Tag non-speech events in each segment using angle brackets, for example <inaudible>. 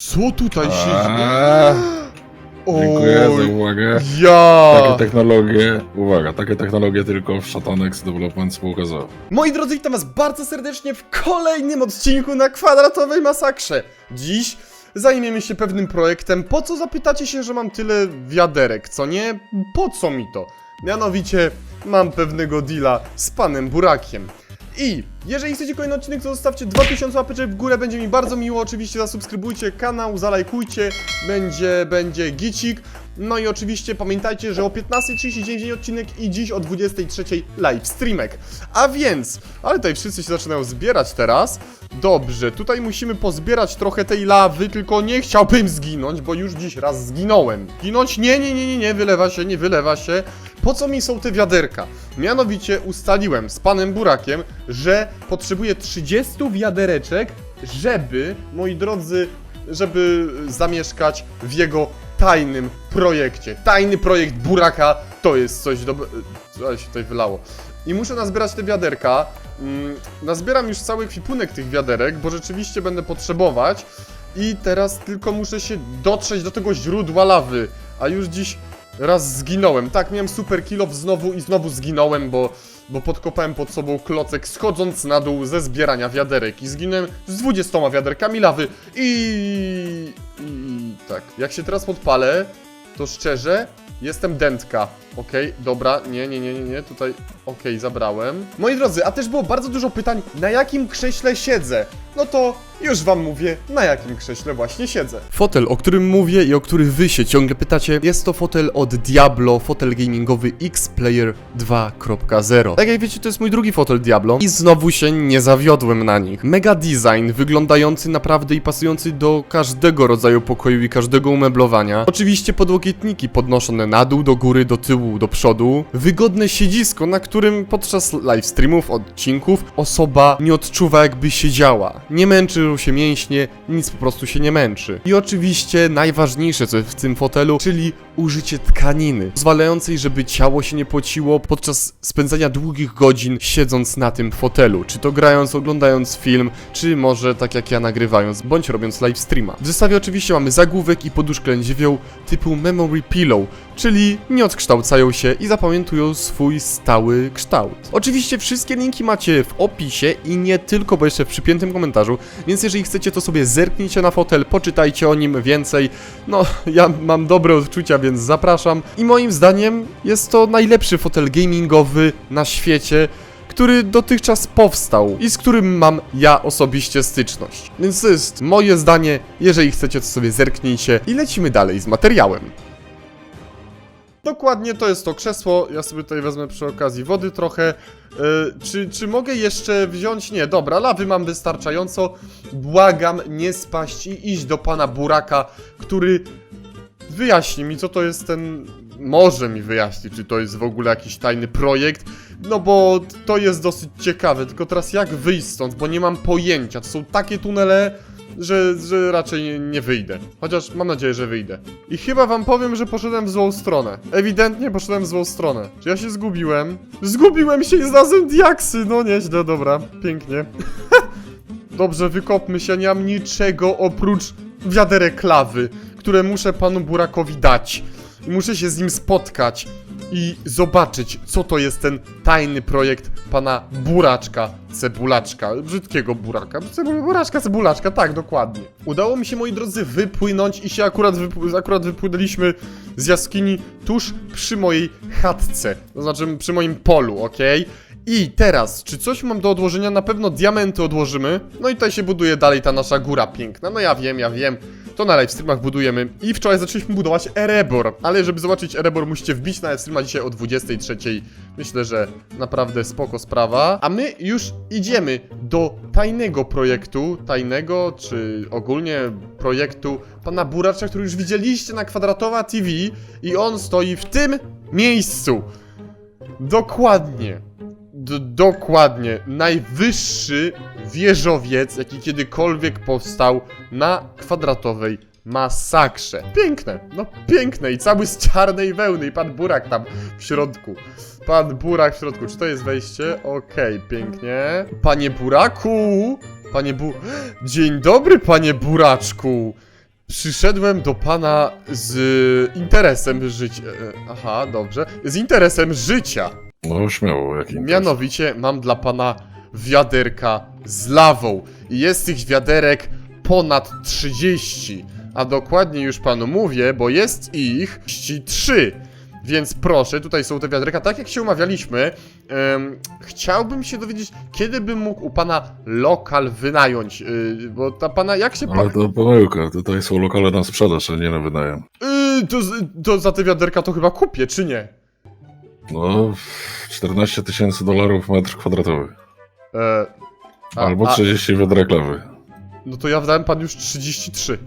Co tutaj się Eee, <gasps> Dziękuję za uwagę. ja! Takie technologie, uwaga, takie technologie tylko w Shatanex Development spółka z. Moi drodzy, witam was bardzo serdecznie w kolejnym odcinku na kwadratowej masakrze. Dziś zajmiemy się pewnym projektem. Po co zapytacie się, że mam tyle wiaderek, co nie? Po co mi to? Mianowicie mam pewnego deala z panem Burakiem. I jeżeli chcecie kolejny odcinek, to zostawcie 2000 łapeczek w górę, będzie mi bardzo miło. Oczywiście zasubskrybujcie kanał, zalajkujcie, będzie, będzie gicik. No i oczywiście pamiętajcie, że o 15.30 dzień odcinek i dziś o 23.00 live streamek. A więc, ale tutaj wszyscy się zaczynają zbierać teraz. Dobrze, tutaj musimy pozbierać trochę tej lawy, tylko nie chciałbym zginąć, bo już dziś raz zginąłem. Ginąć? Nie, nie, nie, nie, nie, wylewa się, nie wylewa się. Po co mi są te wiaderka? Mianowicie ustaliłem z panem Burakiem, że potrzebuję 30 wiadereczek, żeby, moi drodzy, żeby zamieszkać w jego tajnym projekcie. Tajny projekt Buraka to jest coś dobrego. Co się tutaj wylało? I muszę nazbierać te wiaderka. Mm, nazbieram już cały kwipunek tych wiaderek, bo rzeczywiście będę potrzebować. I teraz tylko muszę się dotrzeć do tego źródła lawy. A już dziś raz zginąłem. Tak, miałem super kill znowu i znowu zginąłem, bo, bo podkopałem pod sobą klocek schodząc na dół ze zbierania wiaderek. I zginąłem z 20 wiaderkami lawy. I... I tak, jak się teraz podpalę, to szczerze, jestem dętka. Okej, dobra, nie, nie, nie, nie, nie, tutaj, okej, zabrałem. Moi drodzy, a też było bardzo dużo pytań, na jakim krześle siedzę? No to już wam mówię, na jakim krześle właśnie siedzę. Fotel, o którym mówię i o który wy się ciągle pytacie, jest to fotel od Diablo, fotel gamingowy X-Player 2.0. Tak jak wiecie, to jest mój drugi fotel Diablo i znowu się nie zawiodłem na nich. Mega design, wyglądający naprawdę i pasujący do każdego rodzaju pokoju i każdego umeblowania. Oczywiście podłokietniki podnoszone na dół, do góry, do tyłu, do przodu. Wygodne siedzisko, na którym podczas live streamów, odcinków osoba nie odczuwa jakby siedziała. Nie męczą się mięśnie, nic po prostu się nie męczy. I oczywiście najważniejsze co jest w tym fotelu, czyli użycie tkaniny, pozwalającej, żeby ciało się nie pociło podczas spędzania długich godzin siedząc na tym fotelu. Czy to grając, oglądając film, czy może tak jak ja nagrywając, bądź robiąc live streama. W zestawie oczywiście mamy zagłówek i poduszkę lędźwią typu Memory Pillow, czyli nie odkształcają się i zapamiętują swój stały kształt. Oczywiście wszystkie linki macie w opisie i nie tylko, bo jeszcze w przypiętym komentarzu, więc jeżeli chcecie to sobie zerknijcie na fotel, poczytajcie o nim więcej. No, ja mam dobre odczucia, więc zapraszam. I moim zdaniem jest to najlepszy fotel gamingowy na świecie, który dotychczas powstał i z którym mam ja osobiście styczność. Więc to jest moje zdanie, jeżeli chcecie to sobie zerknijcie i lecimy dalej z materiałem. Dokładnie to jest to krzesło. Ja sobie tutaj wezmę przy okazji wody trochę. E, czy, czy mogę jeszcze wziąć? Nie, dobra, lawy mam wystarczająco. Błagam nie spaść i iść do pana Buraka, który wyjaśni mi, co to jest ten. Może mi wyjaśni, czy to jest w ogóle jakiś tajny projekt. No bo to jest dosyć ciekawe. Tylko teraz jak wyjść stąd, bo nie mam pojęcia. To są takie tunele, że, że raczej nie, wyjdę. Chociaż mam nadzieję, że wyjdę. I chyba wam powiem, że poszedłem w złą stronę. Ewidentnie poszedłem w złą stronę. Czy ja się zgubiłem? Zgubiłem się i znalazłem diaksy! No nieźle, dobra. Pięknie. <laughs> Dobrze, wykopmy się. Nie mam niczego oprócz wiaderek lawy, które muszę panu Burakowi dać. I muszę się z nim spotkać i zobaczyć, co to jest ten tajny projekt pana Buraczka Cebulaczka. Brzydkiego Buraka. Buraczka Cebulaczka, tak, dokładnie. Udało mi się, moi drodzy, wypłynąć i się akurat, akurat wypłynęliśmy z jaskini tuż przy mojej chatce. To znaczy przy moim polu, okej? I teraz, czy coś mam do odłożenia? Na pewno diamenty odłożymy. No i tutaj się buduje dalej ta nasza góra piękna. No ja wiem, ja wiem. To na live streamach budujemy. I wczoraj zaczęliśmy budować Erebor. Ale żeby zobaczyć Erebor, musicie wbić na live dzisiaj o 23.00. Myślę, że naprawdę spoko sprawa. A my już idziemy do tajnego projektu. Tajnego, czy ogólnie projektu pana Buracza, który już widzieliście na Kwadratowa TV. I on stoi w tym miejscu. Dokładnie. D dokładnie. Najwyższy wieżowiec, jaki kiedykolwiek powstał na kwadratowej masakrze. Piękne, no piękne i cały z czarnej wełny i pan Burak tam w środku. Pan Burak w środku. Czy to jest wejście? Okej, pięknie. Panie Buraku! Panie Bu... Dzień dobry, panie Buraczku! Przyszedłem do pana z interesem życia. e, Aha, dobrze. Z interesem życia. No śmiało, jaki interes? Mianowicie mam dla pana wiaderka z lawą. I jest tych wiaderek ponad 30. A dokładnie już panu mówię, bo jest ich 3. Więc proszę, tutaj są te wiaderka. Tak jak się umawialiśmy, em, chciałbym się dowiedzieć, kiedy bym mógł u pana lokal wynająć. Yy, bo ta pana, jak się pan. Ale to pomyłka, tutaj są lokale na sprzedaż, a nie na wynajem. Yy, to, to za te wiaderka to chyba kupię, czy nie? No, 14 tysięcy dolarów metr kwadratowy. E, a- Albo a- 30 wiaderek lawy. No to ja wdałem pan już 33.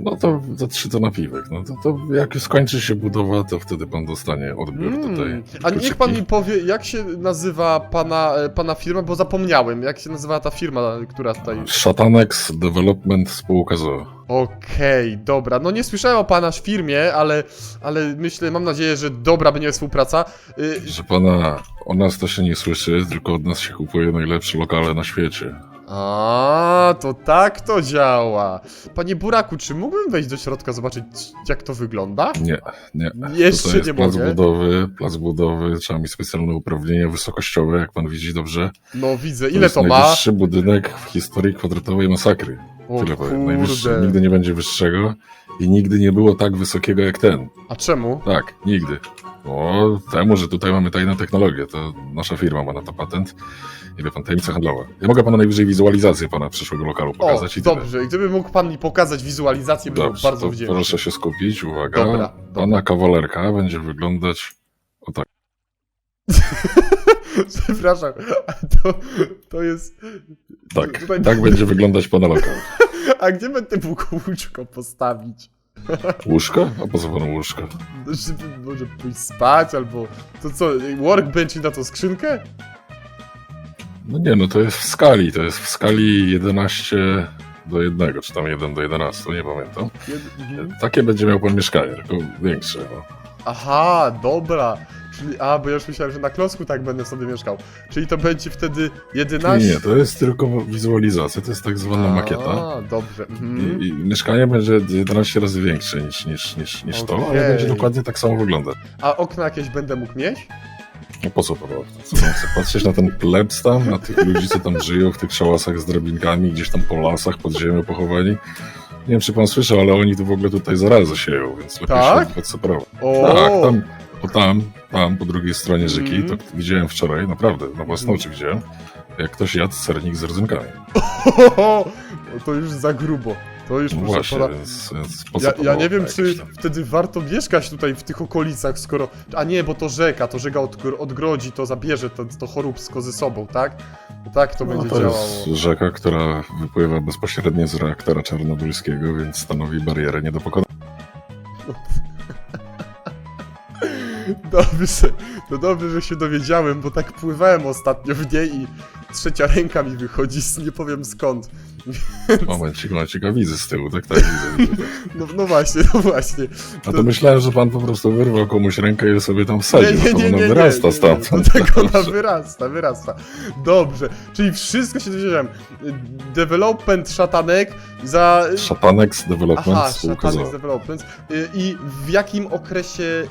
No to za trzy to napiwek. No to, to jak skończy się budowa, to wtedy pan dostanie odbiór tutaj. Mm. A niech pan mi powie, jak się nazywa pana, e, pana firma, bo zapomniałem, jak się nazywa ta firma, która tutaj... Szatanex Development spółka ZO. Okej, dobra, no nie słyszałem o pana firmie, ale, ale myślę, mam nadzieję, że dobra będzie współpraca. Y, Że pana, o nas to się nie słyszy, tylko od nas się kupuje najlepsze lokale na świecie. A, to tak to działa. Panie Buraku, czy mógłbym wejść do środka, zobaczyć jak to wygląda? Nie, nie. Jeszcze to jest nie plac mogę. budowy, plac budowy, trzeba mieć specjalne uprawnienia wysokościowe, jak pan widzi dobrze. No widzę, To ile jest to ma? najwyższy budynek w historii kwadratowej masakry. O Tyle powiem. Najwyższy, nigdy nie będzie wyższego i nigdy nie było tak wysokiego jak ten. A czemu? Tak, nigdy. O, temu, że tutaj mamy tajną technologię, to nasza firma ma na to patent. I wie pan, tajemnica handlowa. Ja mogę pana najwyżej wizualizację pana przyszłego lokalu O, pokazać i tyle. dobrze, i gdyby mógł pan mi pokazać wizualizację, byłbym Dobrze, bardzo wdzięczny. proszę się skupić, uwaga. Dobra, Pana kawalerka będzie wyglądać o tak. <laughs> Przepraszam, to, to jest... Tak, Tutaj- tak będzie wyglądać pana lokal. A gdzie będę mógł łóżko postawić? Łóżko? A po co panu łóżko? Żeby może pójść spać, albo... To co, workbench i na to skrzynkę? No nie, no to jest w skali, to jest w skali 11 do 1, czy tam 1 do 11, nie pamiętam. Jed- mhm. Takie będzie miał pan mieszkanie, tylko większe. No. Aha, dobra. Czyli, a, bo ja już myślałem, że na klocku tak będę sobie mieszkał. Czyli to będzie wtedy 11... Nie, to jest tylko wizualizacja, to jest tak zwana makieta. A, dobrze. Mhm. I, I mieszkanie będzie 11 razy większe niż, niż, niż, niż to, ale będzie dokładnie tak samo wyglądać. A okna jakieś będę mógł mieć? No po co? Co pan chce patrzeć na ten plebs tam, na tych ludzi, co tam żyją w tych szałasach z drabinkami, gdzieś tam po lasach, pod ziemią pochowani? Nie wiem, czy pan słyszał, ale oni tu w ogóle tutaj zarazę sieją, więc lepiej Tak? się odseparawać. O, Tak, tam, o tam, tam, po drugiej stronie rzeki, Mhm. to widziałem wczoraj, naprawdę, na własne oczy widziałem, jak ktoś jadł sernik z rodzynkami. <laughs> to już za grubo. To już No właśnie, pana... więc, więc po co Ja, to ja nie wiem, jakieś czy tam? wtedy warto mieszkać tutaj w tych okolicach, skoro... A nie, bo to rzeka, to rzeka odgr- odgrodzi, to zabierze to, to choróbsko ze sobą, tak? Tak to No, będzie to działało. jest rzeka, która wypływa bezpośrednio z reaktora czarnobylskiego, więc stanowi barierę nie do pokonania. <laughs> <laughs> Dobrze, to dobrze, że się dowiedziałem, bo tak pływałem ostatnio w niej i trzecia ręka mi wychodzi, z <laughs> nie powiem skąd. Momencik, momencik, a widzę z tyłu, tak, tak, widzę. widzę. <laughs> No, no właśnie, no właśnie. A to myślałem, że pan po prostu wyrwał komuś rękę i sobie tam wsadził, to ona wyrasta nie, stamtąd. No tak ona wyrasta, wyrasta. Dobrze, czyli wszystko się dowiedziałem. Development szatanek za... Szatanex Development, Aha, spółka szatanek ZO. development. Y, I w jakim okresie...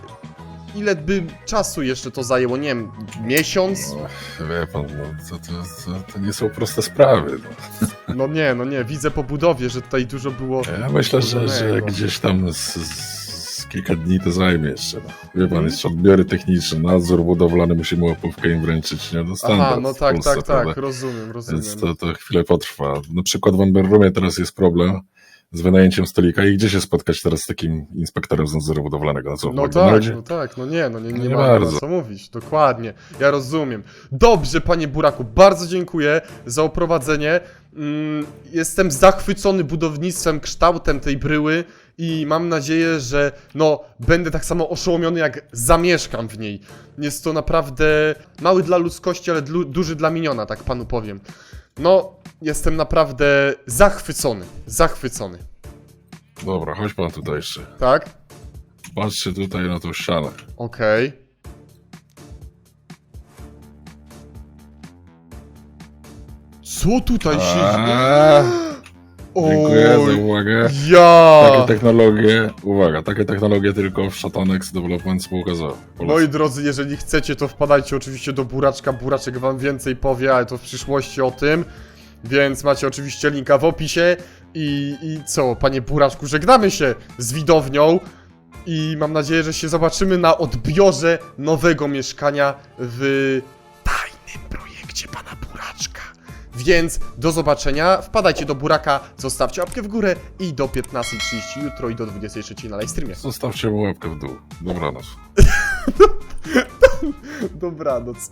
Ile by czasu jeszcze to zajęło? Nie wiem, miesiąc? No, wie pan, no, to, to, to, to nie są proste sprawy. No. <laughs> No nie, no nie, widzę po budowie, że tutaj dużo było... Ja myślę, że, że gdzieś tam z, z kilka dni to zajmie jeszcze. No. Wie pan, jeszcze odbiory techniczne, nadzór budowlany, musimy łapówkę im wręczyć, nie? No standard Aha, no tak, Polsce, tak, prawda? tak, rozumiem, rozumiem. Więc to, to chwilę potrwa. Na przykład w Amberroomie teraz jest problem z wynajęciem stolika i gdzie się spotkać teraz z takim inspektorem z nadzoru budowlanego? No co, No tak, no tak, no nie, no nie, nie, Nie ma bardzo. co mówić, dokładnie, ja rozumiem. Dobrze, panie Buraku, bardzo dziękuję za oprowadzenie. Mm, jestem zachwycony budownictwem, kształtem tej bryły i mam nadzieję, że no, będę tak samo oszołomiony jak zamieszkam w niej. Jest to naprawdę mały dla ludzkości, ale duży dla miniona, tak panu powiem. No, jestem naprawdę zachwycony, zachwycony, Dobra, chodź pan tutaj jeszcze. tak? Patrzcie tutaj na tą ścianę. Okej. Co tutaj się... Eee, <gasps> Dziękuję za Oj, uwagę. Ja! Takie technologie, uwaga, takie technologie tylko w Shatanex Development spółka za. Moi drodzy, jeżeli chcecie, to wpadajcie oczywiście do Buraczka. Buraczek wam więcej powie, ale to w przyszłości o tym. Więc macie oczywiście linka w opisie. I, I co, panie Buraczku, żegnamy się z widownią. I mam nadzieję, że się zobaczymy na odbiorze nowego mieszkania w tajnym projekcie pana Buraczka. Więc do zobaczenia. Wpadajcie do Buraka, zostawcie łapkę w górę i do 15.30 jutro i do 23.00 na live streamie. Zostawcie mu łapkę w dół. Dobranoc. <laughs> Dobranoc.